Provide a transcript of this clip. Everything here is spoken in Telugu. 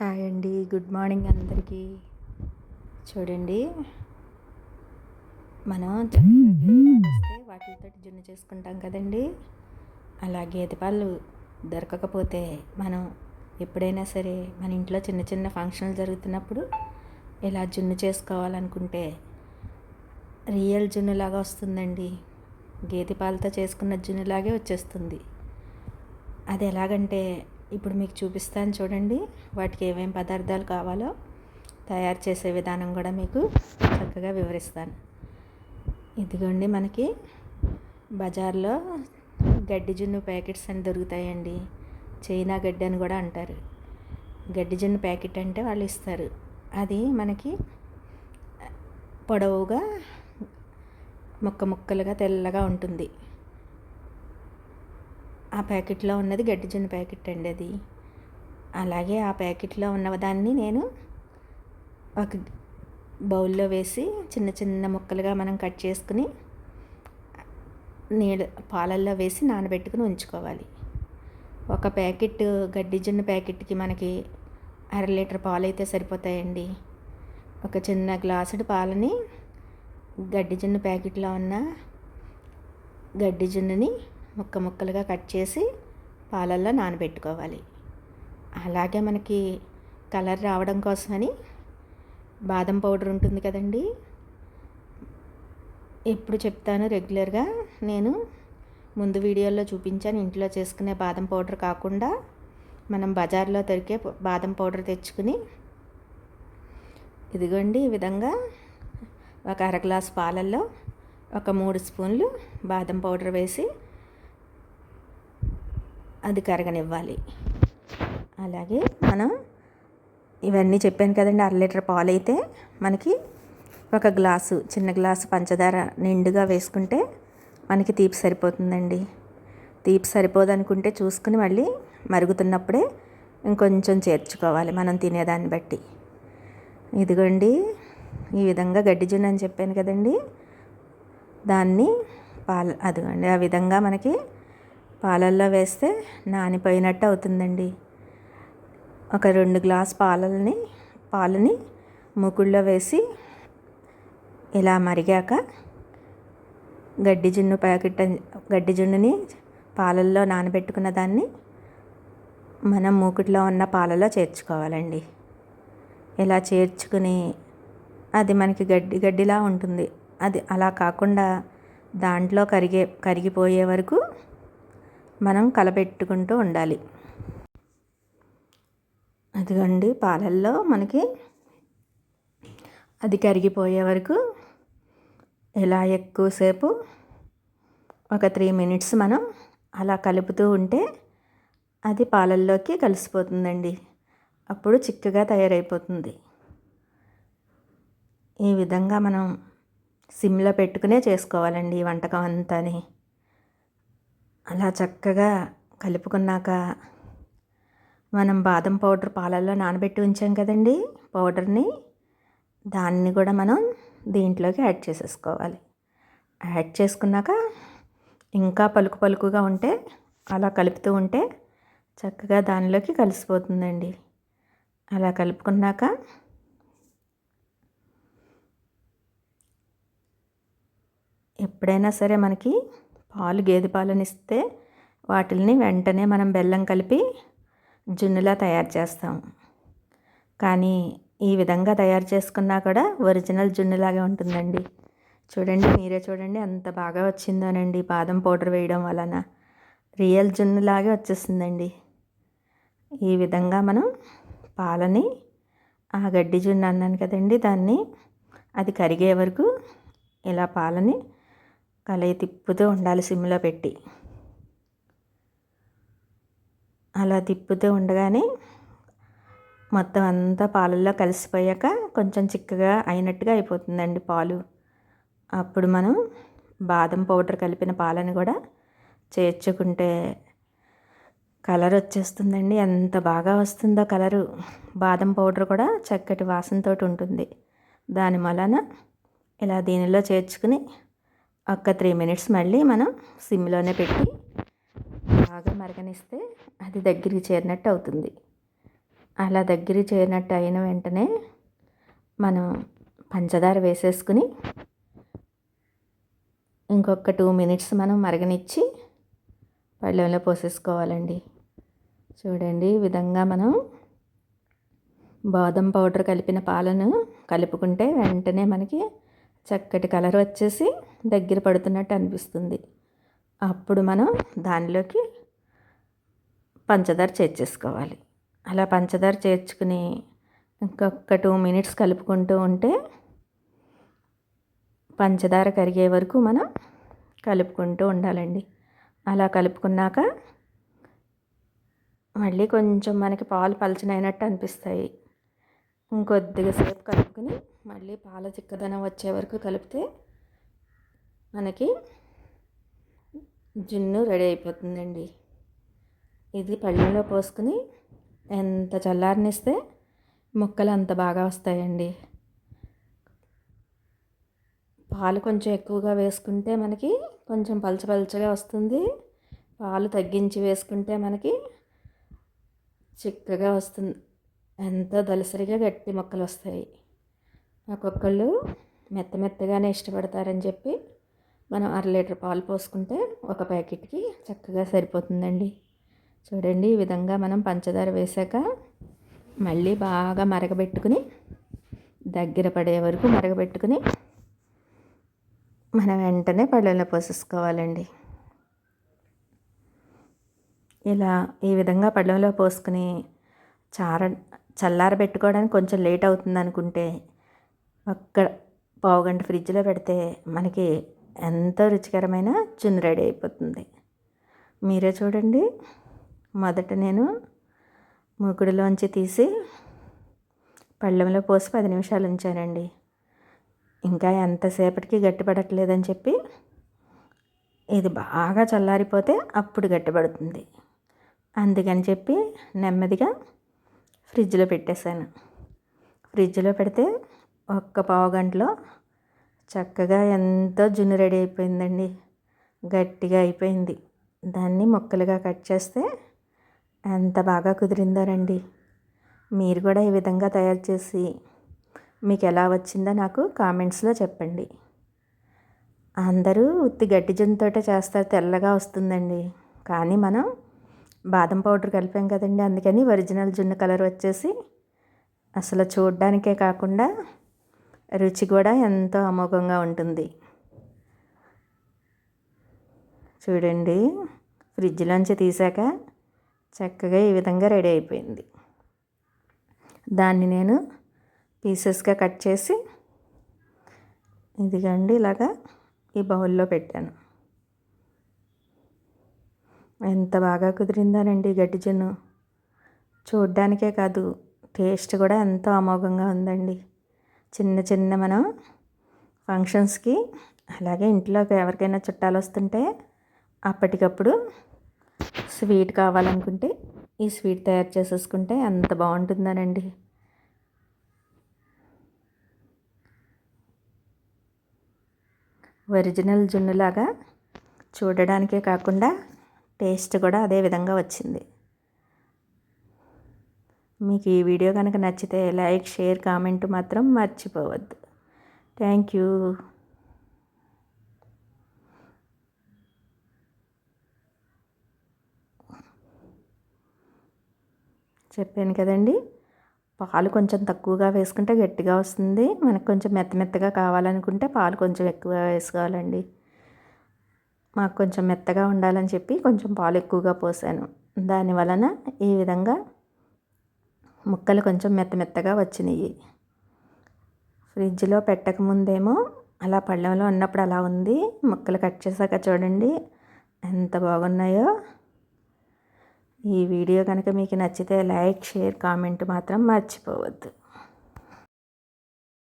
హాయ్ అండి. గుడ్ మార్నింగ్ అందరికీ. చూడండి. మనం వస్తే వాటితో జున్ను చేసుకుంటాం కదండి. అలా గేదె పాలు దొరకకపోతే మనం ఎప్పుడైనా సరే మన ఇంట్లో చిన్న చిన్న ఫంక్షన్లు జరుగుతున్నప్పుడు ఇలా జున్ను చేసుకోవాలనుకుంటే రియల్ జున్నులాగా వస్తుందండి. గేదె పాలతో చేసుకున్న జున్నులాగే వచ్చేస్తుంది. అది ఎలాగంటే ఇప్పుడు మీకు చూపిస్తాను చూడండి. వాటికి ఏమేం పదార్థాలు కావాలో తయారు చేసే విధానం కూడా మీకు చక్కగా వివరిస్తాను. ఇదిగోండి మనకి బజార్లో గడ్డి జున్ను ప్యాకెట్స్ అని దొరుకుతాయండి. చైనా గడ్డి అని కూడా అంటారు. గడ్డి జున్ను ప్యాకెట్ అంటే వాళ్ళు ఇస్తారు. అది మనకి పొడవుగా ముక్క ముక్కలుగా తెల్లగా ఉంటుంది. ఆ ప్యాకెట్లో ఉన్నది గడ్డి ప్యాకెట్ అండి అది. అలాగే ఆ ప్యాకెట్లో ఉన్న దాన్ని నేను ఒక బౌల్లో వేసి చిన్న చిన్న ముక్కలుగా మనం కట్ చేసుకుని నీళ్ళ పాలల్లో వేసి నానబెట్టుకుని ఉంచుకోవాలి. ఒక ప్యాకెట్ గడ్డి ప్యాకెట్కి మనకి అర లీటర్ పాలు అయితే సరిపోతాయండి. ఒక చిన్న గ్లాసుడు పాలని గడ్డి ప్యాకెట్లో ఉన్న గడ్డిజున్నని ముక్క ముక్కలుగా కట్ చేసి పాలల్లో నానబెట్టుకోవాలి. అలాగే మనకి కలర్ రావడం కోసమని బాదం పౌడర్ ఉంటుంది కదండి. ఎప్పుడు చెప్తాను రెగ్యులర్గా నేను ముందు వీడియోలో చూపించాను. ఇంట్లో చేసుకునే బాదం పౌడర్ కాకుండా మనం బజార్లో దొరికే బాదం పౌడర్ తెచ్చుకుని ఇదిగోండి ఈ విధంగా ఒక అర గ్లాస్ పాలల్లో ఒక మూడు స్పూన్లు బాదం పౌడర్ వేసి అది కరగనివ్వాలి. అలాగే మనం ఇవన్నీ చెప్పాను కదండి అర లీటర్ పాలు అయితే మనకి ఒక గ్లాసు చిన్న గ్లాసు పంచదార నిండుగా వేసుకుంటే మనకి తీపి సరిపోతుందండి. తీపి సరిపోదనుకుంటే చూసుకుని మళ్ళీ మరుగుతున్నప్పుడే ఇంకొంచెం చేర్చుకోవాలి మనం తినేదాన్ని బట్టి. ఇదిగోండి ఈ విధంగా గడ్డి జున్ను అని చెప్పాను కదండి దాన్ని పాల అదిగోండి ఆ విధంగా మనకి పాలల్లో వేస్తే నానిపోయినట్టు అవుతుందండి. ఒక రెండు గ్లాస్ పాలని పాలని మూకుళ్ళో వేసి ఇలా మరిగాక గడ్డి జున్ను ప్యాకెట్ గడ్డి జున్నుని పాలల్లో నానబెట్టుకున్న దాన్ని మనం మూకుట్లో ఉన్న పాలలో చేర్చుకోవాలండి. ఇలా చేర్చుకుని అది మనకి గడ్డి గడ్డిలా ఉంటుంది. అది అలా కాకుండా దాంట్లో కరిగే కరిగిపోయే వరకు మనం కలపెట్టుకుంటూ ఉండాలి. అదిగండి పాలల్లో మనకి అది కరిగిపోయే వరకు ఇలా ఎక్కువసేపు ఒక త్రీ మినిట్స్ మనం అలా కలుపుతూ ఉంటే అది పాలల్లోకి కలిసిపోతుందండి. అప్పుడు చిక్కగా తయారైపోతుంది. ఈ విధంగా మనం సిమ్లో పెట్టుకునే చేసుకోవాలండి ఈ వంటకం అంతాని. అలా చక్కగా కలుపుకున్నాక మనం బాదం పౌడర్ పాలల్లో నానబెట్టి ఉంచాం కదండి పౌడర్ని. దాన్ని కూడా మనం దీంట్లోకి యాడ్ చేసేసుకోవాలి. యాడ్ చేసుకున్నాక ఇంకా పలుకు పలుకుగా ఉంటే అలా కలుపుతూ ఉంటే చక్కగా దానిలోకి కలిసిపోతుందండి. అలా కలుపుకున్నాక ఎప్పుడైనా సరే మనకి పాలు గేదె పాలను ఇస్తే వాటిని వెంటనే మనం బెల్లం కలిపి జున్నులా తయారు చేస్తాం. కానీ ఈ విధంగా తయారు చేసుకున్నా కూడా ఒరిజినల్ జున్నులాగే ఉంటుందండి. చూడండి మీరే చూడండి అంత బాగా వచ్చిందోనండి. బాదం పౌడర్ వేయడం వలన రియల్ జున్నులాగే వచ్చేసిందండి ఈ విధంగా మనం పాలని ఆ గడ్డి జున్ను అన్నాను కదండి దాన్ని అది కరిగే వరకు ఇలా పాలని కలయి తిప్పుతూ ఉండాలి సిమ్లో పెట్టి. అలా తిప్పుతూ ఉండగానే మొత్తం అంతా పాలల్లో కలిసిపోయాక కొంచెం చిక్కగా అయినట్టుగా అయిపోతుందండి పాలు. అప్పుడు మనం బాదం పౌడర్ కలిపిన పాలను కూడా చేర్చుకుంటే కలర్ వచ్చేస్తుందండి. ఎంత బాగా వస్తుందో కలరు. బాదం పౌడర్ కూడా చక్కటి వాసనతో ఉంటుంది. దాని వలన ఇలా దీనిలో చేర్చుకుని ఒక్క త్రీ మినిట్స్ మళ్ళీ మనం సిమ్లోనే పెట్టి బాగా మరగనిస్తే అది దగ్గరికి చేరినట్టు అవుతుంది. అలా దగ్గర చేరినట్టు అయిన వెంటనే మనం పంచదార వేసేసుకుని ఇంకొక టూ మినిట్స్ మనం మరగనిచ్చి పళ్ళెంలో పోసేసుకోవాలండి. చూడండి ఈ విధంగా మనం బాదం పౌడర్ కలిపిన పాలను కలుపుకుంటే వెంటనే మనకి చక్కటి కలర్ వచ్చేసి దగ్గర పడుతున్నట్టు అనిపిస్తుంది. అప్పుడు మనం దానిలోకి పంచదార చేర్చేసుకోవాలి. అలా పంచదార చేర్చుకుని ఇంకొక టూ మినిట్స్ కలుపుకుంటూ ఉంటే పంచదార కరిగే వరకు మనం కలుపుకుంటూ ఉండాలండి. అలా కలుపుకున్నాక మళ్ళీ కొంచెం మనకి పాలు పలచనైనట్టు అనిపిస్తాయి. ఇంకొద్దిగా సేపు కలుపుకొని మళ్ళీ పాల చిక్కదనం వచ్చే వరకు కలిపితే మనకి జున్ను రెడీ అయిపోతుందండి. ఇది పళ్ళెంలో పోసుకుని ఎంత చల్లారనిస్తే ముక్కలు అంత బాగా వస్తాయండి. పాలు కొంచెం ఎక్కువగా వేసుకుంటే మనకి కొంచెం పలచపలచగా వస్తుంది. పాలు తగ్గించి వేసుకుంటే మనకి చిక్కగా వస్తుంది. ఎంతో దలసరిగా గట్టి మొక్కలు వస్తాయి. ఒక్కొక్కళ్ళు మెత్త మెత్తగానే ఇష్టపడతారని చెప్పి మనం అర లీటర్ పాలు పోసుకుంటే ఒక ప్యాకెట్కి చక్కగా సరిపోతుందండి. చూడండి ఈ విధంగా మనం పంచదార వేసాక మళ్ళీ బాగా మరగబెట్టుకుని దగ్గర పడే వరకు మరగబెట్టుకుని మనం వెంటనే పళ్ళెంలో పోసేసుకోవాలండి. ఇలా ఈ విధంగా పళ్ళంలో పోసుకుని చార చల్లారబెట్టుకోవడానికి కొంచెం లేట్ అవుతుంది అనుకుంటే ఒక్క పావుగంట ఫ్రిడ్జ్లో పెడితే మనకి ఎంతో రుచికరమైన చున్ను రెడీ అయిపోతుంది. మీరే చూడండి. మొదట నేను మూకుడులోంచి తీసి పళ్ళెంలో పోసి పది నిమిషాలు ఉంచానండి. ఇంకా ఎంతసేపటికి గట్టిపడట్లేదని చెప్పి ఇది బాగా చల్లారిపోతే అప్పుడు గట్టిపడుతుంది. అందుకని చెప్పి నెమ్మదిగా ఫ్రిడ్జ్లో పెట్టేశాను. ఫ్రిడ్జ్లో పెడితే ఒక్క పావు గంటలో చక్కగా ఎంతో జున్ను రెడీ అయిపోయిందండి. గట్టిగా అయిపోయింది. దాన్ని ముక్కలుగా కట్ చేస్తే ఎంత బాగా కుదిరిందోనండి. మీరు కూడా ఈ విధంగా తయారు చేసి మీకు ఎలా వచ్చిందో నాకు కామెంట్స్లో చెప్పండి. అందరూ ఉత్తి గట్టి జున్నుతోటే చేస్తారు తెల్లగా వస్తుందండి. కానీ మనం బాదం పౌడర్ కలిపాం కదండి అందుకని ఒరిజినల్ జున్ను కలర్ వచ్చేసి అసలు చూడ్డానికే కాకుండా రుచి కూడా ఎంతో అమోఘంగా ఉంటుంది. చూడండి ఫ్రిడ్జ్లోంచి తీసాక చక్కగా ఈ విధంగా రెడీ అయిపోయింది. దాన్ని నేను పీసెస్గా కట్ చేసి ఇదిగండి ఇలాగా ఈ బౌల్లో పెట్టాను. ఎంత బాగా కుదిరిందానండి గడ్డి జున్ను. చూడ్డానికే కాదు టేస్ట్ కూడా ఎంతో అమోఘంగా ఉందండి. చిన్న చిన్న మనం ఫంక్షన్స్కి అలాగే ఇంట్లోకి ఎవరికైనా చుట్టాలు వస్తుంటే అప్పటికప్పుడు స్వీట్ కావాలనుకుంటే ఈ స్వీట్ తయారు చేసేసుకుంటే ఎంత బాగుంటుందనండి. ఒరిజినల్ జున్నులాగా చూడడానికే కాకుండా టేస్ట్ కూడా అదే విధంగా వచ్చింది. మీకు ఈ వీడియో కనుక నచ్చితే లైక్ షేర్ కామెంట్ మాత్రం మర్చిపోవద్దు. థ్యాంక్ యూ చెప్పాను కదండి పాలు కొంచెం తక్కువగా వేసుకుంటే గట్టిగా వస్తుంది. మనకు కొంచెం మెత్త మెత్తగా కావాలనుకుంటే పాలు కొంచెం ఎక్కువగా వేసుకోవాలండి. మాకు కొంచెం మెత్తగా ఉండాలని చెప్పి కొంచెం పాలు ఎక్కువగా పోసాను. దాని వలన ఈ విధంగా ముక్కలు కొంచెం మెత్త మెత్తగా వచ్చినాయి ఫ్రిడ్జ్లో పెట్టకముందేమో అలా పళ్ళెంలో ఉన్నప్పుడు అలా ఉంది. ముక్కలు కట్ చేశాక చూడండి ఎంత బాగున్నాయో. ఈ వీడియో కనుక మీకు నచ్చితే లైక్ షేర్ కామెంట్ మాత్రం మర్చిపోవద్దు.